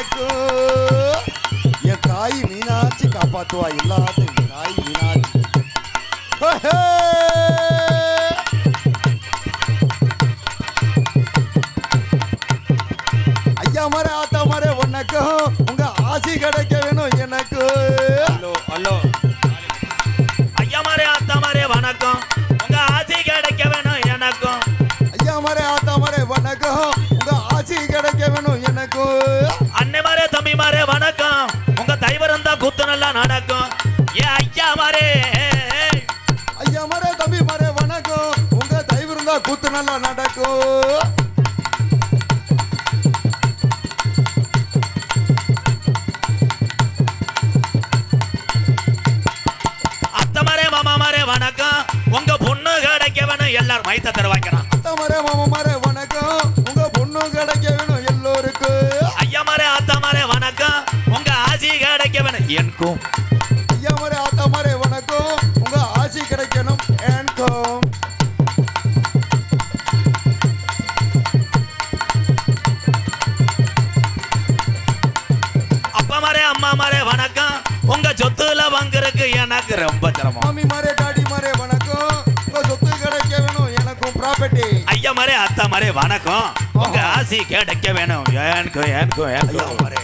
எனக்கும் என் தாய் மீனாட்சி காப்பாத்துவா எல்லாத்தையும் கூத்து நல்லா நடக்கும் வணக்கம். உங்க பொண்ணு கிடைக்க வேணும் எல்லாரும் மைத்த தருவாங்கிறான் அத்தா மரே மாமா மரே வணக்கம். உங்க பொண்ணு கிடைக்க வேணும் எல்லோருக்கும் ஐயா மாரே அத்தா மாரே வணக்கம். உங்க ஆசி கிடைக்க வேணும் எனக்கும் வணக்கம். உங்க ஆசி கிடைக்கணும் எனக்கு ரொம்ப சிரமம். மாமி மரே டாடி மரே வணக்கம். உங்க சொத்து கிடைக்க வேணும் எனக்கும் ப்ராப்பர்ட்டி ஐயா மாரே அத்தா மாரே வணக்கம். உங்க ஆசி கிடைக்க வேணும். எனக்கு எனக்கு எனக்கு. மரே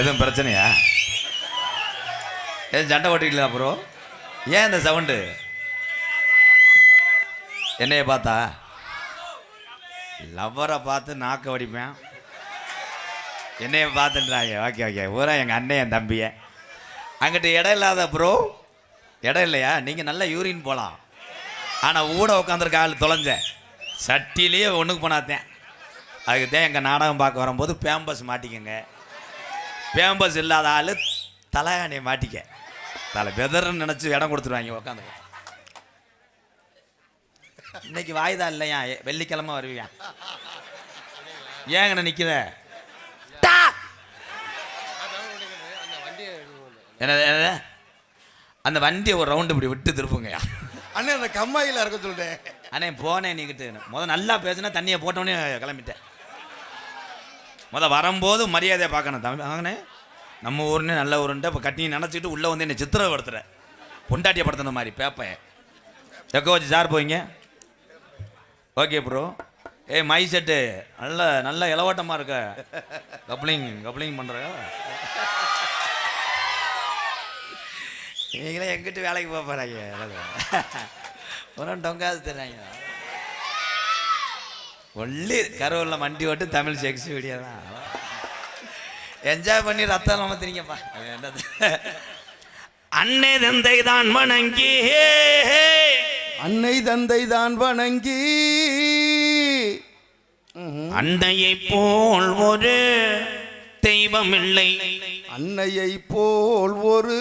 எதுவும் பிரச்சனையா? எதுவும் சண்டை ஓட்டிக்கல அப்புறம் ஏன் இந்த சவுண்டு? என்னைய பார்த்தா? லவ்வரை பார்த்து நாக்கு வடிப்பேன். என்னைய பார்த்துன்றாங்க ஓகே ஓகே ஊரா எங்கள் அண்ணன் என் தம்பியை. அங்கிட்டு இடம் இல்லாத ப்ரோ இடம் இல்லையா? நீங்கள் நல்லா யூரின் போகலாம் ஆனால் ஊட உட்காந்துருக்க ஆள் தொலைஞ்சேன் சட்டிலேயே ஒன்றுக்கு போனாத்தேன். அதுக்கு தான் எங்கள் நாடகம் பார்க்க வரும்போது பேம்பஸ் மாட்டிக்கங்க. பேம்பஸ் இல்லாத ஆள் தலையாணியை மாட்டிக்க. தலை வெதர்னு நினச்சி இடம் கொடுத்துருவாங்க உட்காந்து இன்னைக்கு வாய்தா இல்லையா? வெள்ளிக்கிழமை வருவியா? ஏங்கண்ண நிற்கிற என்னது என்னது? அந்த வண்டியை ஒரு ரவுண்டு இப்படி விட்டு திருப்புங்கய்யா அண்ணே அந்த கம்மாயில இருக்க சொல்லிட்டேன் அண்ணே போனேன் நீங்கிட்டு முத நல்லா பேசுனா தண்ணியை போட்டோன்னே கிளம்பிட்டேன். முத வரும்போது மரியாதையை பார்க்கணும். தம்பி வாங்கினே நம்ம ஊர்னே நல்ல ஊருன்ட்டு இப்போ கட்டி நினச்சிட்டு உள்ளே வந்து என்னை சித்திரப்படுத்துற பொண்டாட்டியை படுத்துன மாதிரி பேப்பேன் எக்கோ வச்சு சார் போயிங்க ஓகே ப்ரோ ஏய் மை செட்டு நல்ல நல்ல இளவட்டமாக இருக்க. கப்ளிங் கப்ளிங் பண்ணுற நீங்களே எங்கிட்டு வேலைக்கு போக போகிறாங்க ஒரு டொங்காசு தர்றாங்க. ஒல்லி கருவூரில் மண்டி ஓட்டு தமிழ் செக்ஸ் வீடியோ தான். என்ஜாய் பண்ணி ரத்தம் இல்லாம திரிங்கப்பா அது என்னது? அன்னை தந்தை தான் வணங்கி அன்னை தந்தை தான் வணங்கி. அன்னையை போல் ஒரு தெய்வம் இல்லை அன்னையை போல் ஒரு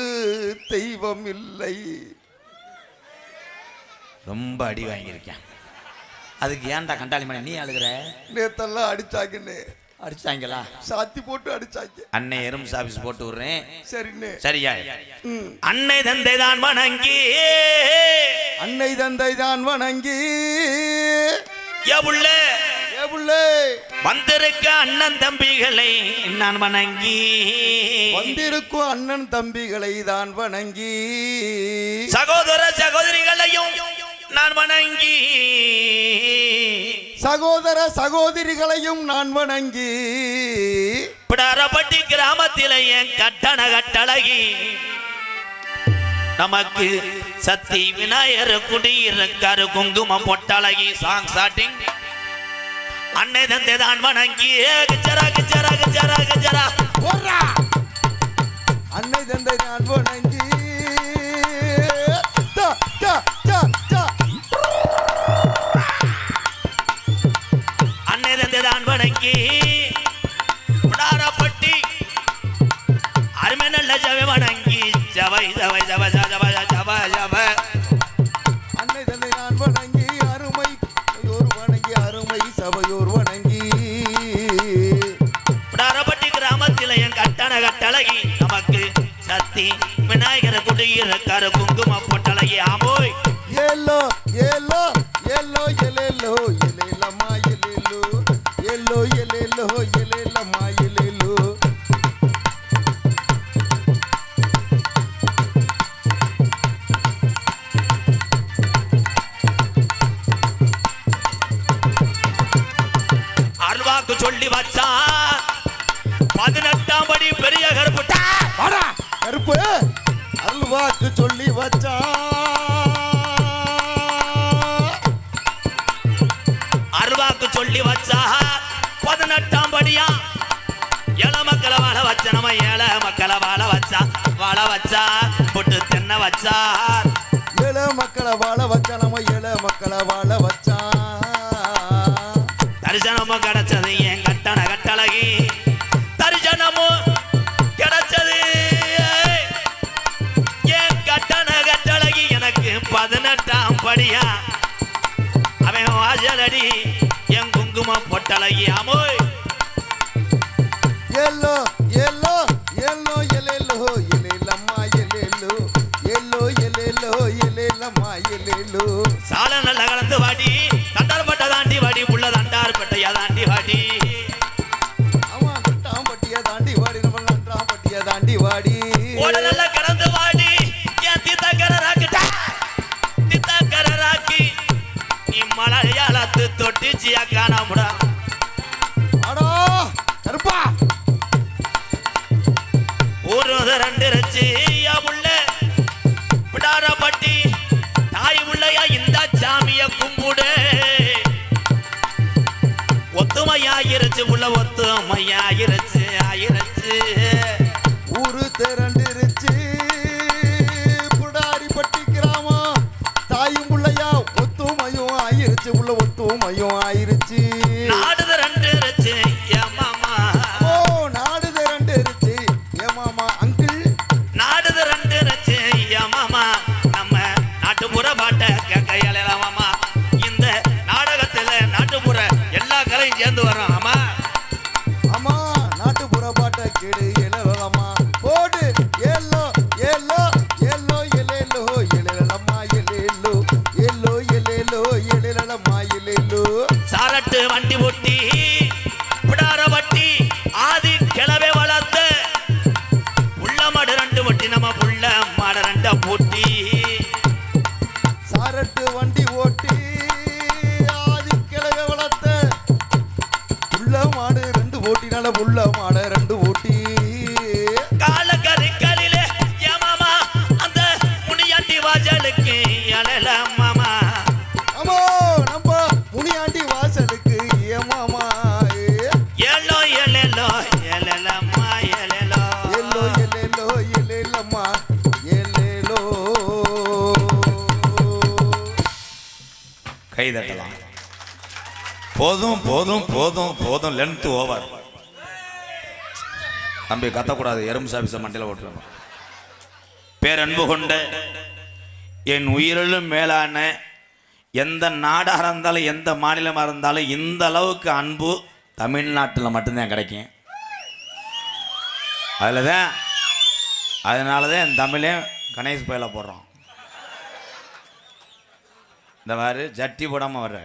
தெய்வம் இல்லை ரொம்ப அடி வாங்கியிருக்கேன். அதுக்கு ஏன்டா கண்டாளி மணி நீ அழுகிற? நேத்தெல்லாம் அடிச்சாங்கன்னு. அடிச்சாங்களா சாத்தி போட்டு அடிச்சாங்க. அன்னை எறும் சாபிஸ் போட்டு விடுறேன். சரின்னு சரியா. அன்னை தந்தை தான் வணங்கி. அன்னை தந்தை தான் வணங்கி. எவுள்ள. ஏ புள்ளே வந்திருக்க அண்ணன் தம்பிகளை நான் வணங்கி. வந்திருக்கும் அண்ணன் தம்பிகளை தான் வணங்கி. சகோதர சகோதரிகளையும் நான் வணங்கி. சகோதர சகோதரிகளையும் நான் வணங்கி பிடாரப்பட்டி கிராமத்தில என் கட்டண கட்டழகி. நமக்கு சக்தி விநாயகர் குடியிருக்காரு குங்குமம் பொட்டழகி சாங் ஸ்டார்டிங் அன்னை தந்தை தான் வணங்கி. கிச்சரா கிச்சரா கிச்சரா கிச்சரா. அன்னை தந்தை நான் வணங்கி. வணங்கி பிடாரப்பட்டி அருமை நல்ல ஜவை வணங்கி ஜவை ஜவை ஜவ ஜவ ஜவ ஜவ பதினெட்டாம் படி பெரிய கருப்புட்டா வாடா. கருப்பு அல்வாக்கு சொல்லி வச்சா. வாசலடி என் குங்குமம் பொட்டழகி அமோய். எல்லோ எல்லோ எல்லோ எலேலோ எலேலம்மா எலேலோ எல்லோ எலேலோ எலேலம்மா எலேலோ சால நல்ல கலந்து வாடி தண்டார் பட்ட தாண்டி வாடி புள்ள தண்டார் பட்டையா தாண்டி வாடி. தொட்டிச்சியா காணாமுடா அடா கருப்பா. ஒரு ரெண்டு ரச்சு யா புள்ள பிடார பட்டி தாய் உள்ளயா இந்த சாமிய கும்பிடு. ஒத்துமையாயிருச்சு புள்ள ஒத்துமையாயிருச்சு. பாட்டை கைதட்டலாம் போதும் போதும் போதும் போதும் லென்த் ஓவர் தம்பி கத்தக்கூடாது. எறும்பு சாபிச மண்டையில் ஓட்டுறோம் பேரன்பு கொண்ட என் உயிரிலும் மேலான எந்த நாடாக இருந்தாலும் எந்த மாநிலமாக இருந்தாலும் இந்த அளவுக்கு அன்பு தமிழ்நாட்டில் மட்டும்தான் கிடைக்கும். அதில் தான் அதனால தான் என் தமிழே கணேஷ் பயில போடுறோம். இந்த மாதிரி ஜட்டி போடாமல் வர்ற.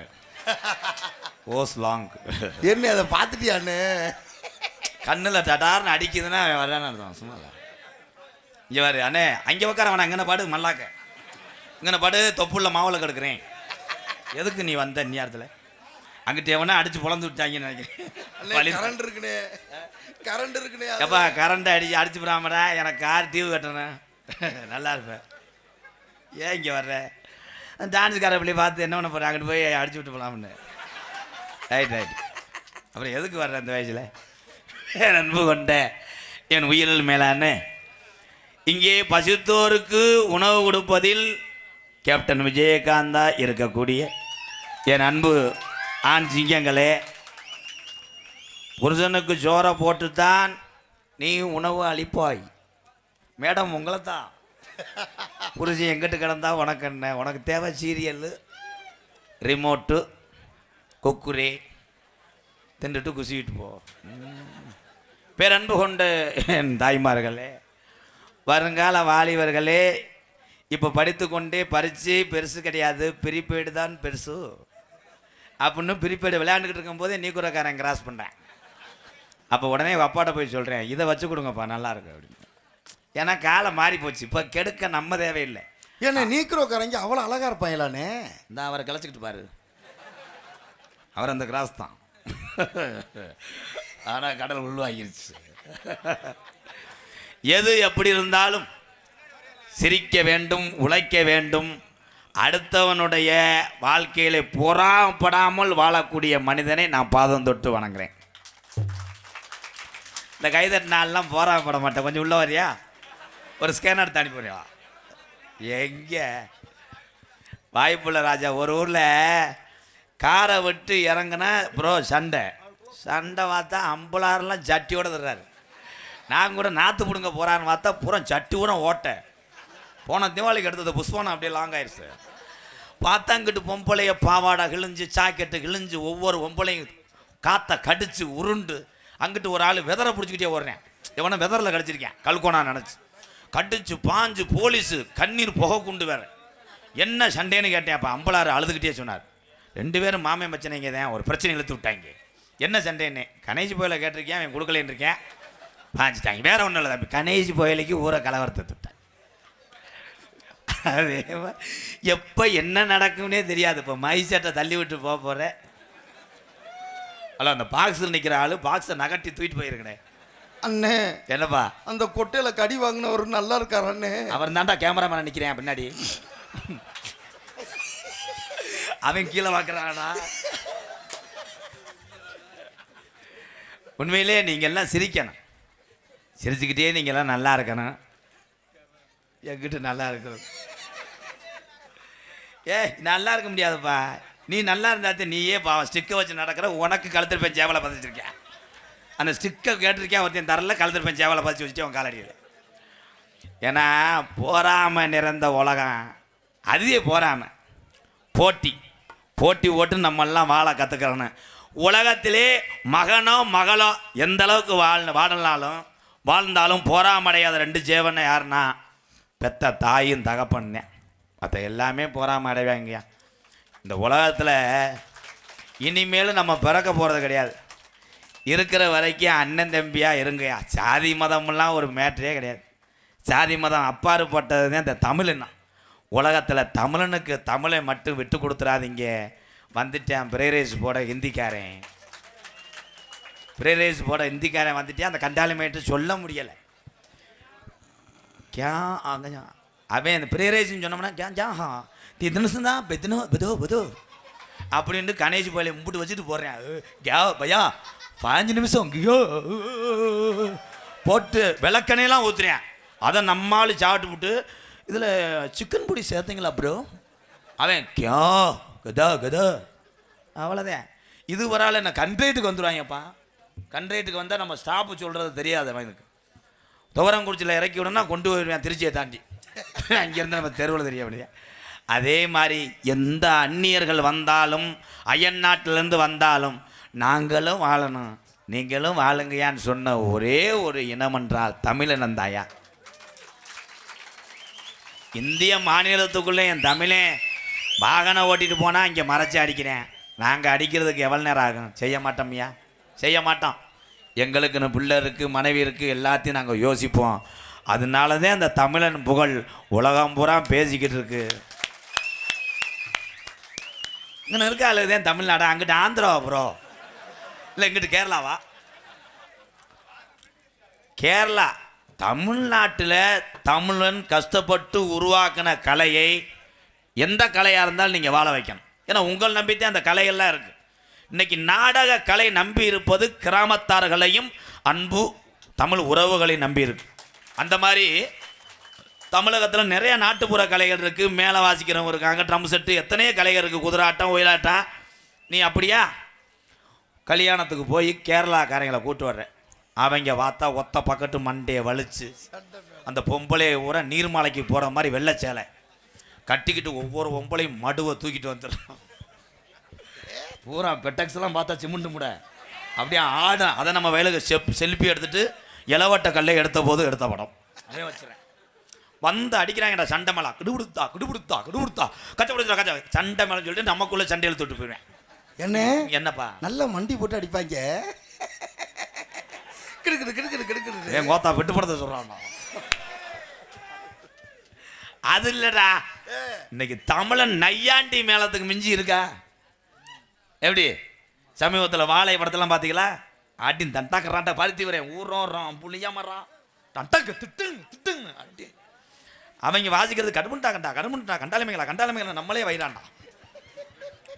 ஓஸ் லாங் என்ன அதை பார்த்துட்டியான்னு கண்ணில் டடார்னு அடிக்குதுன்னா வர்றான்னு அர்த்தம். சும்மா இங்கே வரு அண்ணே அங்கே உட்கார வேணாம் இங்கே பாடு மல்லாக்க. இங்கே பாடு தொப்புள்ள மாவுல கெடுக்குறேன். எதுக்கு நீ வந்த நேரத்தில் அங்கிட்ட எவனா அடிச்சு பொழந்து விட்டாங்கன்னு நினைக்கிறேன். கரண்ட் இருக்குனே கரண்ட் இருக்குனே எப்பா கரண்ட் அடிச்சு அடிச்சு விடாமடா எனக்கு கார் டிவி கட்டணும். நல்லா இருப்பேன் ஏன் இங்கே வர்ற? டான்ஸ்கார பிள்ளை பார்த்து என்ன பண்ண போகிறேன் அங்கிட்டு போய் அடிச்சு விட்டு போகலாம்னு ரைட் ரைட் அப்புறம் எதுக்கு வர்ற அந்த வயசில்? என் அன்பு கொண்ட என் உயிரில் மேலான்னு இங்கே பசித்தோருக்கு உணவு கொடுப்பதில் கேப்டன் விஜயகாந்தா இருக்கக்கூடிய என் அன்பு ஆண் சிங்கங்களே புருஷனுக்கு ஜோரை போட்டுத்தான் நீ உணவு அளிப்பாய். மேடம் உங்களை தான் புருஷன் எங்கிட்டு கிடந்தா உனக்கு என்ன? உனக்கு தேவை சீரியல். ரிமோட்டு கொக்குரே தின்றுட்டு குசிக்கிட்டு போ. பேரன்பு கொண்ட என் தாய்மார்களே வருங்கால வாலிபர்களே இப்போ படித்து கொண்டே பரிச்சு பெருசு கிடையாது. பிரிப்பேடு தான் பெருசு. அப்படின்னு பிரிப்பேடு விளையாண்டுக்கிட்டு இருக்கும்போதே நீ குறக்காரன் கிராஸ் பண்ணுறேன் அப்போ உடனே எங்கள் அப்பாட்ட போய் சொல்கிறேன் இதை வச்சு கொடுங்கப்பா நல்லாயிருக்கு அப்படின்னு. ஏன்னா காலம் மாறி போச்சு. இப்போ கெடுக்க நம்ம தேவையில்லை. என்ன நீக்கிறோக்காரங்க அவ்வளோ அழகா இருப்பாங்களானே இந்த அவரை கிளச்சிக்கிட்டு பாரு. அவர் அந்த கிராஸ் தான். ஆனால் கடல் உள்வாங்கிருச்சு. எது எப்படி இருந்தாலும் சிரிக்க வேண்டும் உழைக்க வேண்டும். அடுத்தவனுடைய வாழ்க்கையில பொறாப்படாமல் வாழக்கூடிய மனிதனை நான் பாதம் தொட்டு வணங்குறேன். இந்த கைதட்டு நாள்லாம் போராப்பட மாட்டேன். கொஞ்சம் உள்ள வரியா? ஒரு ஸ்கேனர் தாண்டி போறியா? எங்கே? வாய்ப்புள்ள ராஜா ஒரு ஊரில் காரை விட்டு இறங்குனா ப்ரோ சண்டை. சண்டை பார்த்தா அம்புலாரெலாம் சட்டியோடு தர்றாரு. நான் கூட நாற்று பிடுங்க போகிறான்னு பார்த்தா புறம் சட்டி கூட ஓட்டை. போன தீபாவளிக்கு எடுத்தது புஷ்பானம் அப்படியே லாங் ஆயிடுச்சு பார்த்தா இங்கிட்டு பொம்பளைய பாவாடை கிழிஞ்சு சாக்கெட்டு கிழிஞ்சு ஒவ்வொரு பொம்பளையும் காற்றை கடிச்சு உருண்டு அங்கிட்டு ஒரு ஆள் வெதரை பிடிச்சிக்கிட்டே ஓடுறேன். இவனை வெதரில் கடிச்சிருக்கேன். கல்கோனா நினச்சி. கடிச்சு பாஞ்சு போலீஸு கண்ணீர் புகை குண்டு வேற. என்ன சண்டேன்னு கேட்டேன். அப்போ அம்பலாறு அழுதுகிட்டே சொன்னார். ரெண்டு பேரும் மாமே மச்சனைங்க தான். ஒரு பிரச்சனை இழுத்து விட்டாங்க. என்ன சண்டேன்னு? கணேஷ் போயில கேட்டிருக்கேன் அவன் கொடுக்கலன்னு இருக்கேன் பாஞ்சிட்டாங்க. வேற ஒன்றும் இல்லை தம்பி. கணேஷ் போயிலைக்கு ஊரை கலவரத்தை விட்டாங்க அதே எப்போ என்ன நடக்கும்னே தெரியாது. இப்போ மைசட்டை தள்ளி விட்டு போக போகிறேன் அல்ல அந்த பாக்ஸில் நிற்கிற ஆள் பாக்ஸை நகட்டி தூக்கிட்டு போயிருக்கனே. அண்ணே. என்னப்பா? அந்த கொட்டையில கடி வாங்கினவர் நல்லா இருக்கார் அண்ணே. அவன் தான்டா கேமராமேன் நிற்கிறேன் பின்னாடி. அவன் கீழே பார்க்குறானா உண்மையிலே நீங்க எல்லாம் சிரிக்கணும். சிரிச்சுக்கிட்டே நீங்க எல்லாம் நல்லா இருக்கணும். என்கிட்ட நல்லா இருக்கணும். ஏய் நல்லா இருக்க முடியாதுப்பா. நீ நல்லா இருந்தாத்தே நீயே பாவம். ஸ்டிக்கை வச்சு நடக்கிற உனக்கு கழுத்திருப்பேன் சேவலை பதிச்சிருக்கேன். அந்த ஸ்டிக்கை கேட்டிருக்கேன் ஒருத்தன் தரல கழுத்திருப்பேன் சேவலை பதிச்சு வச்சுட்டு அவன் காலடியில். ஏன்னா போராம நிறந்த உலகம் அதுவே போராம போட்டி போட்டி ஓட்டு நம்மெல்லாம் வாழ கற்றுக்கிறோன்னு உலகத்திலே மகனோ மகளோ எந்த அளவுக்கு வாழ் வாழனாலும் வாழ்ந்தாலும் போராமடையாத ரெண்டு ஜீவனை யாருன்னா பெத்த தாயும் தகப்பன்னு. மற்ற எல்லாமே போராம அடைவாங்கய்யா. இந்த உலகத்தில் இனிமேலும் நம்ம பிறக்க போகிறது கிடையாது. இருக்கிற வரைக்கும் அண்ணன் தம்பியாக இருங்கய்யா சாதி மதம்லாம் ஒரு மேட்டரே கிடையாது சாதி மதம் அப்பாறுபட்டது தான் இந்த தமிழ்னா உலகத்தில் தமிழனுக்கு தமிழை மட்டும் விட்டு கொடுத்துறாதீங்க வந்துட்டேன் பிரேரேஸ் போட ஹிந்திக்காரன் பிரேரேஸ் போட ஹிந்திக்காரன் வந்துட்டேன் அந்த கண்டாலிமேட்டு சொல்ல முடியலை क्या आ गया அவன் இந்த பிரேரேஜ்னு சொன்னோம்னா கே ஜா ஹா தி தினசு தான் பெதுனோ பெதோ பெதோ அப்படின்ட்டு கணேஷ் போயில மும்பிட்டு வச்சுட்டு போடுறேன் அஹ், கே பையா பாஞ்சு நிமிஷம். ஐயோ. போட்டு விளக்கணையெல்லாம் ஊத்துறேன். அதை நம்மால் சாப்பிட்டு விட்டு இதில் சிக்கன் பொடி சேர்த்தீங்களா ப்ரோ அவன் கியா கதா கதா. அவ்வளோதான் இது வரால என்ன கண்ட்ரேட்டுக்கு வந்துடுவாங்கப்பா கண்ட்ரேட்டுக்கு வந்தால் நம்ம ஸ்டாப்பு சொல்கிறது தெரியாது அவனுக்கு. துவரங்குறிச்சியில் இறக்கி விடனா கொண்டு போயிடுவேன் திருச்சியை தாண்டி. அங்கேருந்து நம்ம தெருவில் தெரிய முடியாது அதே மாதிரி எந்த அந்நியர்கள் வந்தாலும் அயன் நாட்டிலேருந்து வந்தாலும் நாங்களும் வாழணும். நீங்களும் வாழுங்கயான்னு சொன்ன ஒரே ஒரு இனம் என்றால் தமிழனந்தாயா இந்திய மாநிலத்துக்குள்ளே என் தமிழே வாகனம் ஓட்டிட்டு போனால் இங்கே மறைச்சி அடிக்கிறேன். நாங்கள் அடிக்கிறதுக்கு எவ்வளோ நேரம் ஆகும்? செய்ய மாட்டோம்யா செய்ய மாட்டோம். எங்களுக்குன்னு பிள்ளை இருக்குது மனைவி இருக்குது எல்லாத்தையும் நாங்கள் யோசிப்போம். அதனால தான் அந்த தமிழன் புகழ் உலகம் பூரா பேசிக்கிட்டு இருக்கு. இங்கே இருக்க அல்லது தான் தமிழ்நாடு. அங்கிட்டு ஆந்திராவா ப்ரோ இல்லை எங்கிட்டு கேரளாவா? கேரளா தமிழ்நாட்டில் தமிழன் கஷ்டப்பட்டு உருவாக்கின கலையை எந்த கலையாக இருந்தாலும் நீங்கள் வாழ வைக்கணும். ஏன்னா உங்கள் நம்பித்தான் அந்த கலையெல்லாம் இருக்குது இன்றைக்கி நாடக கலை நம்பி இருப்பது கிராமத்தார்களையும் அன்பு தமிழ் உறவுகளை நம்பி இருக்கு. அந்த மாதிரி தமிழகத்தில் நிறைய நாட்டுப்புற கலைகள் இருக்குது மேலே வாசிக்கிறவங்க இருக்காங்க ட்ரம் செட்டு எத்தனையோ கலைகள் இருக்குது குதிராட்டம் ஒயிலாட்டம். நீ அப்படியா? கல்யாணத்துக்கு போய் கேரளாக்காரங்களை கூட்டு வர்றேன். அவங்க பார்த்தா ஒத்த பக்கத்து மண்டையை வலிச்சு அந்த பொம்பளையை ஊற நீர்மலைக்கு போகிற மாதிரி வெள்ளை சேலை. கட்டிக்கிட்டு ஒவ்வொரு பொம்பளையும் மடுவை தூக்கிட்டு வந்துடுறான். பூரா பெட்டக்ஸ்லாம் பார்த்தா சிமுண்டு முட. அப்படியே ஆடும் அதை நம்ம வயலுக்கு செப் செல்ஃபி எடுத்துட்டு இளவட்ட கல்லை எடுத்த போது எடுத்த படம். அதே வச்சுறேன். வந்து அடிக்கிறாங்கடா சண்டை மேளா கிடுபிடுத்தா கிடுபிடுத்தா கிடுபிடுத்தா. கச்ச பிடிச்சா கச்ச. சண்டை மேலே சொல்லிட்டு நமக்குள்ளே சண்டையில் தொட்டு போயிடுவேன். என்ன? என்னப்பா? நல்ல மண்டி போட்டு அடிப்பாங்க. கிடுக்குது கிடுக்குது கிடுக்குது என் கோத்தா விட்டு படத்தை சொல்கிறான் அது இல்லடா. இன்னைக்கு தமிழன் நையாண்டி மேளத்துக்கு மிஞ்சி இருக்கா? எப்படி? சமீபத்தில் வாழை படத்தெல்லாம் பார்த்தீங்களா அடின் தண்டாக்கறான்ட்ட பருத்தி வரேன் ஊரோம் புளியா மரம் தண்டக்கு திட்டுங்க திட்டுங்க அடி அவங்க வாசிக்கிறது கடுமுண்டா கண்டா கடுமுண்டா கண்டாலுமைகளா கண்டாலுமைகளா நம்மளே வைராண்டா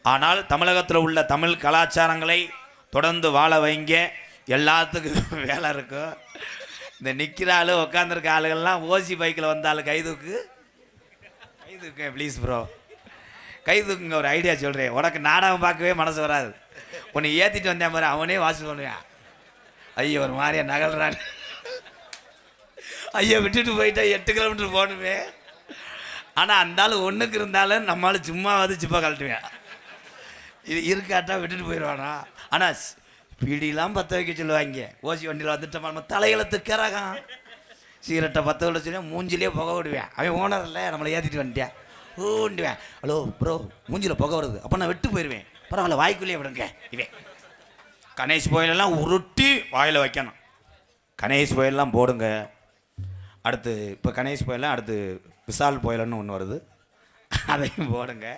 ஆனால் தமிழகத்தில் உள்ள தமிழ் கலாச்சாரங்களை தொடர்ந்து வாழ வைங்க. எல்லாத்துக்கும் வேலை இருக்கும் இந்த நிற்கிற ஆளு உட்காந்துருக்க ஆளுகள்லாம் ஓசி பைக்கில் வந்தாலும் கைதுக்கு. கைதுக்கு ப்ளீஸ் ப்ரோ கைதுக்குங்க ஒரு ஐடியா சொல்கிறேன் உனக்கு நாடகம் பார்க்கவே மனசு வராது. உன்னை ஏற்றிட்டு வந்தேன் பாரு அவனே வாசல் பண்ணுவான். ஐயோ ஒரு மாதிரியா நகல்றான். ஐயோ விட்டுட்டு போயிட்டா எட்டு கிலோமீட்டர் போகணுமே. ஆனால் அந்த ஆள் ஒன்றுக்கு இருந்தாலும் நம்மளால சும்மாவது சிப்பா கழட்டுவேன். இது இருக்காட்டா விட்டுட்டு போயிடுவானா ஆனால் பீடிலாம் பற்ற வைக்க சொல்லுவாங்க. ஓசி வண்டியில் வந்துட்டோம் நம்ம தலையில திக்கறாகான் சிகரெட்டை பற்ற விட சொல்லி மூஞ்சிலே புகை விடுவேன். அவன் ஓனர் இல்லை நம்மளை ஏற்றிட்டு வந்துட்டேன் ஊண்டுவேன். ஹலோ ப்ரோ மூஞ்சில் புகை வருது. அப்போ நான் விட்டு போயிடுவேன் பரவாயில்ல வாய்க்குள்ளேயே விடுங்க. இவன். கணேஷ் கோயிலெல்லாம் உருட்டி வாயில் வைக்கணும். கணேஷ் கோயிலெல்லாம் போடுங்க. அடுத்து இப்போ கணேஷ் கோயிலாம் அடுத்து விசால் கோயிலன்னு ஒன்று வருது. அதையும் போடுங்க.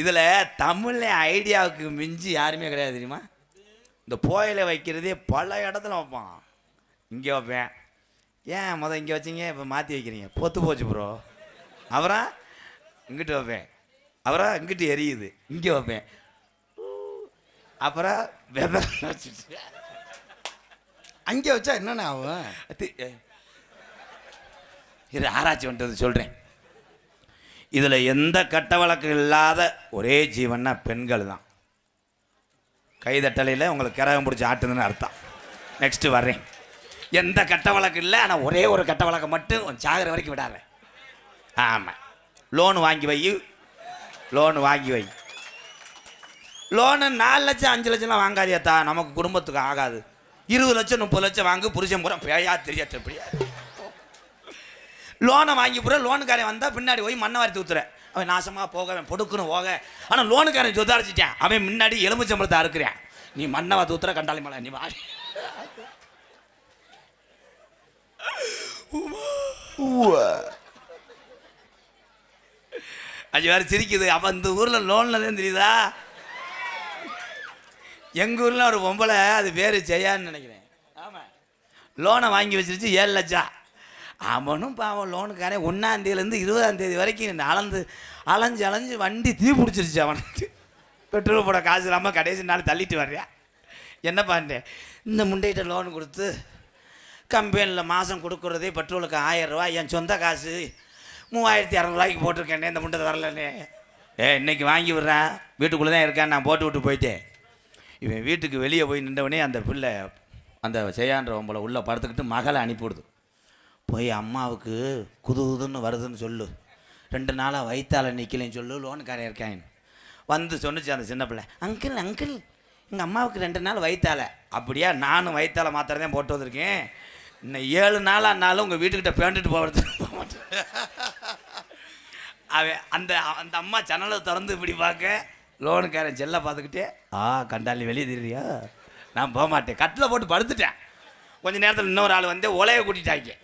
இதில் தமிழ்ல ஐடியாவுக்கு மிஞ்சி யாருமே கிடையாது தெரியுமா? இந்த போயில வைக்கிறதே பல இடத்துல வைப்பான். இங்கே வைப்பேன். ஏன் முத இங்கே வச்சீங்க? இப்போ மாற்றி வைக்கிறீங்க. பொத்து போச்சு ப்ரோ அவரா? இங்கிட்டு வைப்பேன். அவரா? இங்கிட்டு எரியுது. இங்கே வைப்பேன். அப்புறம் வெதர் வச்சுட்டு அங்கே வச்சா என்னென்ன ஆகும்? இது ஆராய்ச்சி பண்ணுறது சொல்கிறேன் இதில் எந்த கட்ட வழக்கு இல்லாத ஒரே ஜீவன்னா பெண்கள் தான் கைதட்டலையில் உங்களுக்கு கிரகம் பிடிச்சி ஆட்டுதுன்னு அர்த்தம். நெக்ஸ்ட்டு வர்றேன். எந்த கட்ட வழக்கு இல்லை ஆனால் ஒரே ஒரு கட்ட வழக்கை மட்டும் சாகிற வரைக்கும் விடாத. ஆமாம் லோன் வாங்கி வை. லோன் வாங்கி வை. லோனு நாலு லட்சம் அஞ்சு லட்சம்லாம் வாங்காதியாத்தா நமக்கு குடும்பத்துக்கு ஆகாது. இருபது லட்சம் முப்பது லட்சம் வாங்கு புருஷன் பூரா பேயா தெரியாது எப்படியா லோனை வாங்கி பூரா லோனுக்காரன் வந்தால் பின்னாடி போய் மண்ணை வாரி ஊத்துறேன் அவன் நாசமாக போக பொடுக்குன்னு போக ஆனால் லோனுக்காரன் சுதாரிச்சிட்டேன் அவன் முன்னாடி எலும்புச்சம்பளத்தை அறுக்கிறேன். நீ மண்ணை வாத்து ஊத்துற கண்டாளி மலை நீ வாடி. அது வேறு சிரிக்குது. அப்போ இந்த ஊரில் லோனில் தான் தெரியுதா? எங்கள் ஊரில் ஒரு பொம்பளை அது பேர் ஜெயான்னு நினைக்கிறேன். ஆமாம் லோனை வாங்கி வச்சிருச்சு ஏழு லட்சம். அவனும் பாவம் லோனுக்காரன் ஒன்றாந்தேதியிலேருந்து இருபதாந்தேதி வரைக்கும் அளந்து அலைஞ்சு அலைஞ்சு வண்டி தீ பிடிச்சிருச்சு அவனுக்கு. பெட்ரோல் போட காசு இல்லாமல் கடைசி நாள் தள்ளிட்டு வர்றியா? என்ன பண்ணுறேன் இந்த முண்டைகிட்ட லோன் கொடுத்து கம்பெனியில் மாதம் கொடுக்குறதே பெட்ரோலுக்கு ஆயிரரூவா என் சொந்த காசு மூவாயிரத்தி இரநூறுவாய்க்கு போட்டிருக்கேனே இந்த முண்டை தரலனே ஏ இன்னைக்கு வாங்கி விட்றேன் வீட்டுக்குள்ளே தான் இருக்கேன் நான் போட்டு விட்டு போயிட்டேன். இவன் வீட்டுக்கு வெளியே போய் நின்றவனே அந்த பிள்ளை அந்த செய்யான்றவன் போல உள்ளே படுத்துக்கிட்டு மகளை அனுப்பிவிடுது. போய் அம்மாவுக்கு குது குதுன்னு வருதுன்னு சொல்லு. ரெண்டு நாளாக வயிற்றால் நிற்கலன்னு சொல்லு லோனுக்காரன் இருக்கான். வந்து சொன்னுச்சு அந்த சின்ன பிள்ளை. அங்கிள் அங்கிள் எங்கள் அம்மாவுக்கு ரெண்டு நாள் வயிற்றால அப்படியா? நானும் வயிற்றால மாத்திரை தான் போட்டு வந்திருக்கேன். இன்னும் ஏழு நாளானாலும் உங்கள் வீட்டுக்கிட்ட பேண்டுட்டு போகிறது போக மாட்டேன் அவன் அந்த அந்த அம்மா ஜன்னலை திறந்து இப்படி பார்க்க லோனுக்காரன் செல்லை பார்த்துக்கிட்டே ஆ கண்டாலி வெளியே தெரியா நான் போக மாட்டேன். கட்டில் போட்டு படுத்துட்டேன். கொஞ்ச நேரத்தில் இன்னொரு ஆள் வந்து ஒலையை கூட்டிட்டாங்க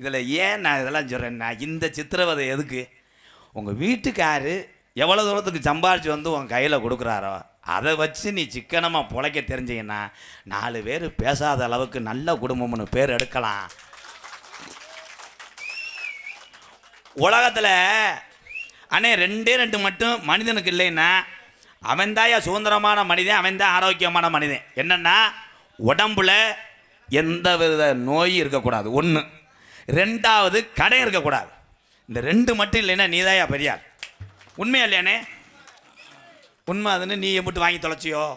இதில் ஏன் நான் இதெல்லாம் சொல்கிறேன்னா இந்த சித்திரவதை எதுக்கு? உங்கள் வீட்டுக்காரு எவ்வளோ தூரத்துக்கு சம்பாரிச்சு வந்து உன் கையில் கொடுக்குறாரோ அதை வச்சு நீ சிக்கனமாக பிழைக்க தெரிஞ்சீங்கன்னா நாலு பேர் பேசாத அளவுக்கு நல்ல குடும்பம்னு பேர் எடுக்கலாம். உலகத்தில் அண்ணே ரெண்டே ரெண்டு மட்டும் மனிதனுக்கு இல்லைன்னா அவன் சுதந்திரமான மனிதன் அவன் தான் ஆரோக்கியமான மனிதன். என்னன்னா உடம்புல எந்த வித நோயும் இருக்கக்கூடாது. ஒன்று ரெண்டாவது கடை இருக்கக்கூடாது. இந்த ரெண்டு மட்டும் இல்லைன்னா நீதாயா பெரியார்? உண்மையா இல்லையானே உண்மை அதுன்னு நீ எம்பிட்டு வாங்கி தொலைச்சியோ?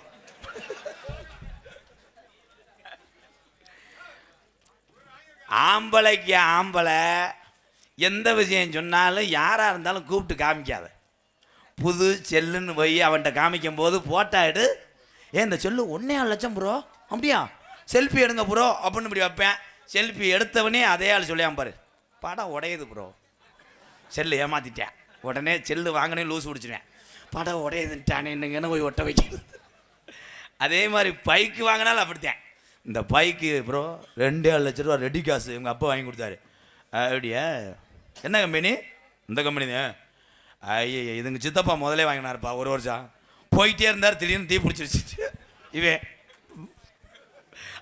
ஆம்பளைக்கு ஆம்பளை எந்த விஷயம் சொன்னாலும் யாராக இருந்தாலும் கூப்பிட்டு காமிக்காத. புது செல்லுன்னு போய் அவன்கிட்ட காமிக்கும் போது போட்டோ எடு. ஏன் இந்த செல்லு ஒன்றே லட்சம் ப்ரோ. அப்படியா? செல்ஃபி எடுங்க ப்ரோ அப்படின்னு இப்படி வைப்பேன். செல்ஃபி எடுத்தவனே அதே ஆள் சொல்லியாம் பாரு. படம் உடையுது ப்ரோ செல்லு ஏமாத்திட்டேன். உடனே செல்லு வாங்கினே லூஸ் பிடிச்சிருவேன் படம் உடையுதுன்ட்டானே என்னங்கன்னு போய் ஒட்ட வைக்க அதே மாதிரி பைக்கு வாங்கினாலும் அப்படித்தான். இந்த பைக்கு ப்ரோ ரெண்டு ஏழு லட்ச ரூபா ரெடி காசு எங்கள் அப்பா வாங்கி கொடுத்தாரு. அப்படியா? என்ன கம்பெனி இந்த கம்பெனி தான் இதுங்க சித்தப்பா முதலே வாங்கினாருப்பா ஒரு வருஷம். போயிட்டே இருந்தார் திடீர்னு தீ பிடிச்சிருச்சு. இவே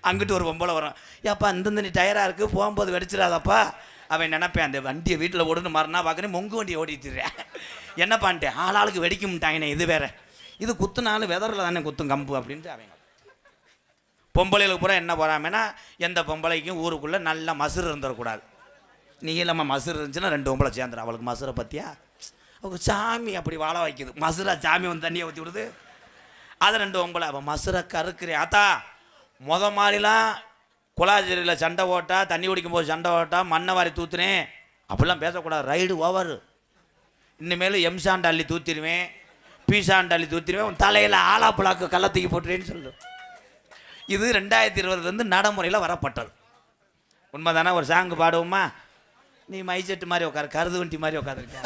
அங்கிட்டு ஒரு பொம்பளை வரும் ஏப்பா இந்த நீ டயராக இருக்குது போகும்போது வெடிச்சிடாதப்பா. அவன் நினைப்பேன் அந்த வண்டியை வீட்டில் ஓடுன்னு மறுனா பார்க்குறேன் மொங்கு வண்டியை ஓடிட்டுறேன் என்ன பண்ணிட்டேன் ஆளாளுக்கு வெடிக்க முட்டாங்கண்ணே இது வேற. இது குத்துனாலும் வெதரில் தானே குத்தும் கம்பு அப்படின்ட்டு அவங்க பொம்பளைகளுக்கு பூரா என்ன போகிறாமேனா எந்த பொம்பளைக்கும் ஊருக்குள்ளே நல்ல மசுறு இருந்துடக்கூடாது நீளமாக மசுறு இருந்துச்சுன்னா ரெண்டு பொம்பளை சேர்ந்துடும் அவளுக்கு மசுரை பற்றியா அவங்க சாமி அப்படி வாழ வைக்குது. மசுரா சாமி வந்து தண்ணியை ஊற்றி விடுது அது ரெண்டு பொம்பளை. அவள் மசுரை கறுக்கிறேன். ஆத்தா முத மாதிரிலாம் குலாச்சேரியில் சண்டை ஓட்டா தண்ணி குடிக்கும் போது சண்டை ஓட்டா மண்ணை வாரி தூத்துனேன் அப்படிலாம் பேசக்கூடாது. ரைடு ஓவர் இனிமேல் எம்சாண்ட் அள்ளி தூத்திடுவேன் பீசாண்ட் அள்ளி தூத்திடுவேன் உன் தலையில் ஆலா புழாக்கு கள்ள தூக்கி போட்டுருவேன்னு சொல்லு. இது ரெண்டாயிரத்தி இருபதுலேருந்து நடைமுறையில் வரப்பட்டது. உண்மைதானே? ஒரு சாங்கு பாடுவோமா? நீ மைசெட்டு மாதிரி உட்காரு கருது வண்டி மாதிரி உட்காந்துருக்க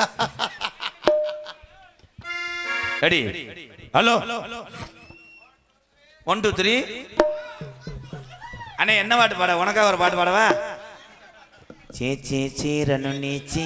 ready hello one two three அண்ணே என்ன பாட்டு பாட? உனக்காக ஒரு பாட்டு பாடவா? சே சே சே ரனு நீச்சி